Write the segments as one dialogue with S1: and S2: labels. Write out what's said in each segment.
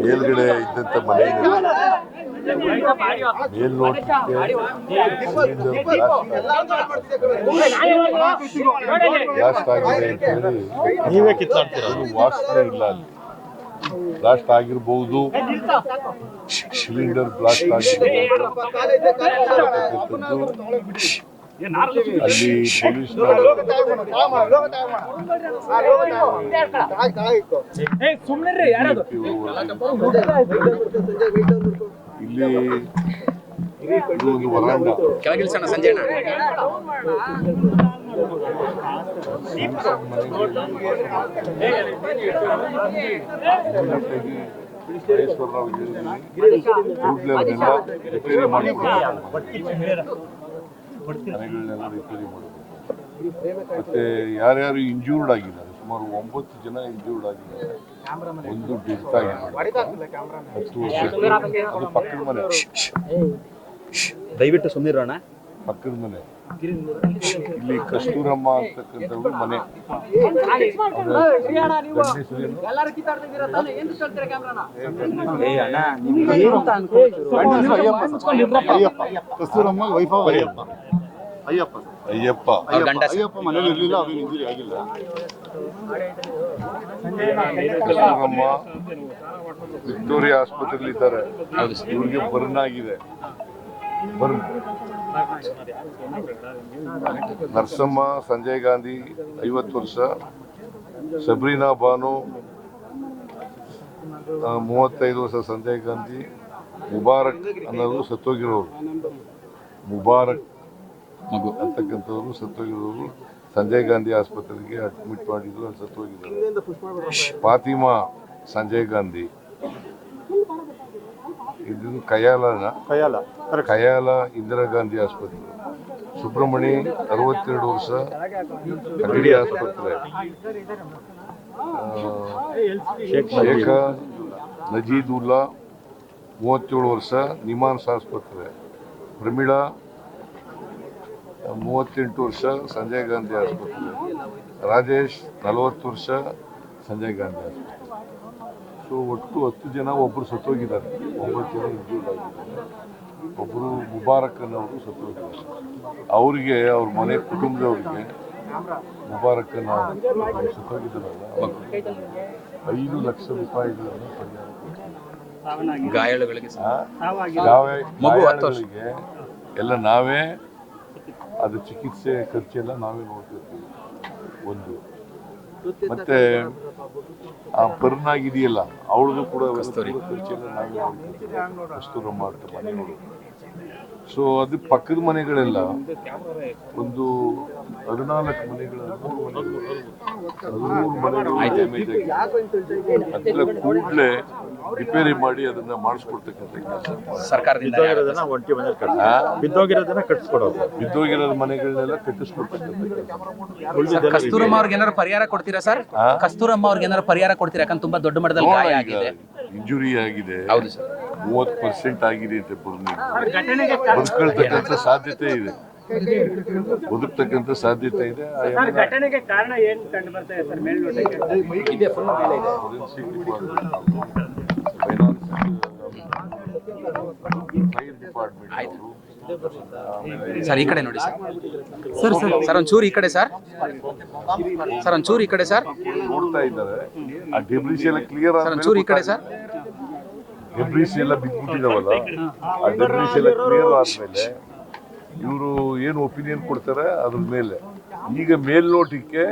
S1: ಮೇಲ್ಗಡೆ ಇದ್ದಂತ ಮನೆ ಮೇಲ್ನೋಟಕ್ಕೆ ಬ್ಲಾಸ್ಟ್ ಆಗಿದೆ ಅಂತ ಹೇಳಿ.
S2: ನೀವೇ ಕಿತ್ತಾಡ್ತೀರ?
S1: ವಾಸನೆ ಇಲ್ಲ ಅಲ್ಲಿ. ಬ್ಲಾಸ್ಟ್ ಆಗಿರ್ಬಹುದು ಸಿಲಿಂಡರ್ ಬ್ಲಾಸ್ಟ್ ಆಗಿರ್ಬೋದು. ಅಲ್ಲಿ ಇಲ್ಲಿ ಒಂದು ವರಾಂಡ. ಮಹೇಶ್ವರರಾವ್ ರಿಪೇರಿ ಮಾಡಬೇಕು ಮನೆಗಳನ್ನೆಲ್ಲ ರಿಪೇರಿ ಮಾಡಬೇಕು ಮತ್ತೆ ಯಾರ್ಯಾರು ಇಂಜೂರ್ಡ್ ಆಗಿದ್ದಾರೆ ಸುಮಾರು ಒಂಬತ್ತು ಜನ ಇಂಜೂರ್ಡ್ ಆಗಿದ್ದಾರೆ. ಒಂದು ಡೆತ್ ಆಗಿದೆ. ಹತ್ತು ವರ್ಷ ಅದು ಪಕ್ಕದ ಮನೆ.
S2: ದಯವಿಟ್ಟು ಸುಮ್ಮನಿರೋಣ
S1: ಪಕ್ಕದ ಮನೆ. ಇಲ್ಲಿ ಕಸ್ತೂರಮ್ಮ ಅಂತಕ್ಕಂಥವ್ರು ಮನೆ. ಗಂಡ ಹೆಸರೇನು?
S2: ಏ ಅಣ್ಣ ನಿಮ್ಗೆ ಏನು ಅಂತ
S3: ಕಸ್ತೂರಮ್ಮ ವೈಫವ್ ಅಯ್ಯಪ್ಪ. ಅಯ್ಯಪ್ಪ.
S1: ಅಯ್ಯಪ್ಪ.
S3: ಅಯ್ಯಪ್ಪ ಮನೇಲಿ ಇರ್ಲಿಲ್ಲ ಅವ್ರಿಗೆ ಇಂಜುರಿ ಆಗಿಲ್ಲ.
S1: ಕಸ್ತೂರಮ್ಮ ವಿಕ್ಟೋರಿಯಾ ಆಸ್ಪತ್ರೆಯಲ್ಲಿ ಇದ್ದಾರೆ ಇವ್ರಿಗೆ ಬರ್ನ್ ಆಗಿದೆ. ಬರ್ನ್. ನರಸಮ್ಮ, ಸಂಜಯ್ ಗಾಂಧಿ, ಐವತ್ತು ವರ್ಷ. ಸಬ್ರೀನಾ ಬಾನು ಮೂವತ್ತೈದು ವರ್ಷ ಸಂಜಯ್ ಗಾಂಧಿ, ಮುಬಾರಕ್ ಅನ್ನೋದು ಸತ್ತೋಗಿರೋರು. ಮುಬಾರಕ್
S4: ಮಗು
S1: ಅಂತಕ್ಕಂಥವ್ರು ಸತ್ತೋಗಿರೋರು. ಸಂಜಯ್ ಗಾಂಧಿ ಆಸ್ಪತ್ರೆಗೆ ಅಡ್ಮಿಟ್ ಮಾಡಿದ್ರು, ಅಲ್ಲಿ ಸತ್ತೋಗಿದ್ರು ಫಾತಿಮಾ ಸಂಜಯ್ ಗಾಂಧಿ. ಇದು ಕಯಾಲನ?
S2: ಕಯಾಲ
S1: ಕಯಾಲ ಇಂದಿರಾ ಗಾಂಧಿ ಆಸ್ಪತ್ರೆ. ಸುಬ್ರಹ್ಮಣಿ ಅರವತ್ತೆರಡು ವರ್ಷ ಅಗಡಿ ಆಸ್ಪತ್ರೆ. ಶೇಖ ನಜೀದುಲ್ಲಾ ಮೂವತ್ತೇಳು ವರ್ಷ ನಿಮಾನ್ಸ್ ಆಸ್ಪತ್ರೆ. ಪ್ರಮೀಳಾ ಮೂವತ್ತೆಂಟು ವರ್ಷ ಸಂಜಯ್ ಗಾಂಧಿ ಆಸ್ಪತ್ರೆ. ರಾಜೇಶ್ ನಲವತ್ತು ವರ್ಷ ಸಂಜಯ್ ಗಾಂಧಿ ಆಸ್ಪತ್ರೆ. ಸೊ ಒಟ್ಟು ಹತ್ತು ಜನ ಒಬ್ಬರು ಸತ್ತೋಗಿದ್ದಾರೆ. ಒಂಬತ್ತು ಜನ ಇಂಜೂರ್ಡ್ ಆಗಿದ್ದಾರೆ. ಒಬ್ಬರು ಮುಬಾರಕ್ ಅನ್ನೋರು ಸತ್ತೋಗಿದ್ದಾರೆ. ಅವರಿಗೆ ಅವ್ರ ಮನೆ ಕುಟುಂಬದವ್ರಿಗೆ ಮುಬಾರಕ್ ಅನ್ನೋ ಸತ್ತೋಗಿದ್ದಾರಲ್ಲ ಐದು ಲಕ್ಷ ರೂಪಾಯಿಗಳನ್ನು ಪರಿಹಾರ.
S4: ಗಾಯಾಳುಗಳಿಗೆ.
S1: ಗಾಯಾಳುಗಳಿಗೆ ಎಲ್ಲ ನಾವೇ ಅದು ಚಿಕಿತ್ಸೆ ಖರ್ಚೆಲ್ಲ ನಾವೇ ನೋಡ್ತಿರ್ತೀವಿ. ಒಂದು. ಮತ್ತೆ ಆ ಪರ್ನಾಗಿದೆಯಲ್ಲ ಆಗಿದೆಯಲ್ಲ ಅವಳದು ಕೂಡ
S4: ಕಸ್ತೂರಿ.
S1: ಖರ್ಚೆಲ್ಲ ನಾವೇ ನೋಡ್ತಿರ್ತೀವಿ ಕಸ್ತೂರಮ್ಮ ಅಂತ ಮನೆ ನೋಡೋದು ಸೊ ಅದು ಪಕ್ಕದ ಮನೆಗಳೆಲ್ಲ. ಒಂದು ಹದಿನಾಲ್ಕು ಮನೆಗಳ ಹದಿಮೂರು ಮನೆಗಳು ಡ್ಯಾಮೇಜ್ ಆಗಿದೆ ಅದೆಲ್ಲ ಕೂಡಲೇ ರಿಪೇರಿ ಮಾಡಿ ಅದನ್ನ ಮಾಡಿಸ್ಕೊಡ್ತಕ್ಕಂಥ ಕೆಲಸ.
S4: ಸರ್ಕಾರದಿಂದ
S2: ಬಿದ್ದೋಗಿರೋದನ್ನ ಒಂಟಿ ಮನೇಲಿ ಕಟ್ಟ ಬಿದ್ದೋಗಿರೋದನ್ನ ಕಟ್ಸ್ಕೊಡೋದು.
S1: ಬಿದ್ದೋಗಿರೋ ಮನೆಗಳನ್ನೆಲ್ಲ ಕಟ್ಟಿಸ್ಕೊಡ್ತಕ್ಕಂಥ
S4: ಕಸ್ತೂರಮ್ಮ ಅವ್ರಿಗೆ ಏನಾದ್ರು ಪರಿಹಾರ ಕೊಡ್ತೀರಾ ಸರ್? ಕಸ್ತೂರಮ್ಮ ಅವ್ರಿಗೆ ಏನಾದ್ರು ಪರಿಹಾರ ಕೊಡ್ತೀರಾ? ಯಾಕಂದ್ರೆ ತುಂಬಾ ದೊಡ್ಡ ಮಟ್ಟದಲ್ಲಿ ಗಾಯ ಆಗಿದೆ.
S1: ಇಂಜುರಿ ಆಗಿದೆ.
S4: ಹೌದು ಸರ್.
S1: ಮೂವತ್ತು ಪರ್ಸೆಂಟ್ ಆಗಿದೆ ಅಂತ ಬದುಕಳ್ತಕ್ಕಂಥ ಸಾಧ್ಯತೆ ಇದೆ. ಬದುಕ್ತಕ್ಕಂಥ ಸಾಧ್ಯತೆ ಇದೆ.
S5: ಸರ್
S4: ಈ ಕಡೆ ನೋಡಿ ಸರ್. Sir sir. ಸರ್ ಒಂಚೂರು ಈ ಕಡೆ ಸರ್. ಸರ್ ಒಂಚೂರು ಈ ಕಡೆ ಸರ್.
S1: ನೋಡ್ತಾ ಇದ್ದಾರೆ. ಆ ಕ್ಲಿಯರ್
S4: ಸರ್ ಒಂಚೂರು ಈ ಕಡೆ ಸರ್.
S1: ಡೆಬ್ರಿಸ್ ಎಲ್ಲ ಬಿದ್ದ್ಬಿಟ್ಟಿದಾವಲ್ಲ ಆ ಡೆಬ್ರಿಸ್ ಎಲ್ಲ ಕ್ಲಿಯರ್ ಆದ್ಮೇಲೆ ಇವರು ಏನು ಒಪಿನಿಯನ್ ಕೊಡ್ತಾರೆ ಅದ್ರ ಮೇಲೆ. ಈಗ ಮೇಲ್ನೋಟಕ್ಕೆ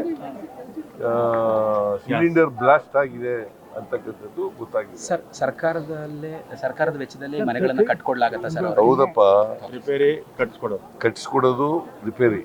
S1: ಸಿಲಿಂಡರ್ ಬ್ಲಾಸ್ಟ್ ಆಗಿದೆ ಅಂತಕ್ಕಂಥದ್ದು ಗೊತ್ತಾಗಿದೆ.
S4: ಸರ್ ಸರ್ಕಾರದಲ್ಲೇ ಸರ್ಕಾರದ ವೆಚ್ಚದಲ್ಲಿ ಮನೆಗಳನ್ನ ಕಟ್ಕೊಡ್ಲಾಗತ್ತ ಸರ್?
S1: ಹೌದಪ್ಪ.
S2: ರಿಪೇರಿ ಕಟ್ಸ್ಕೊಡೋದು.
S1: ಕಟ್ಸ್ಕೊಡೋದು ರಿಪೇರಿ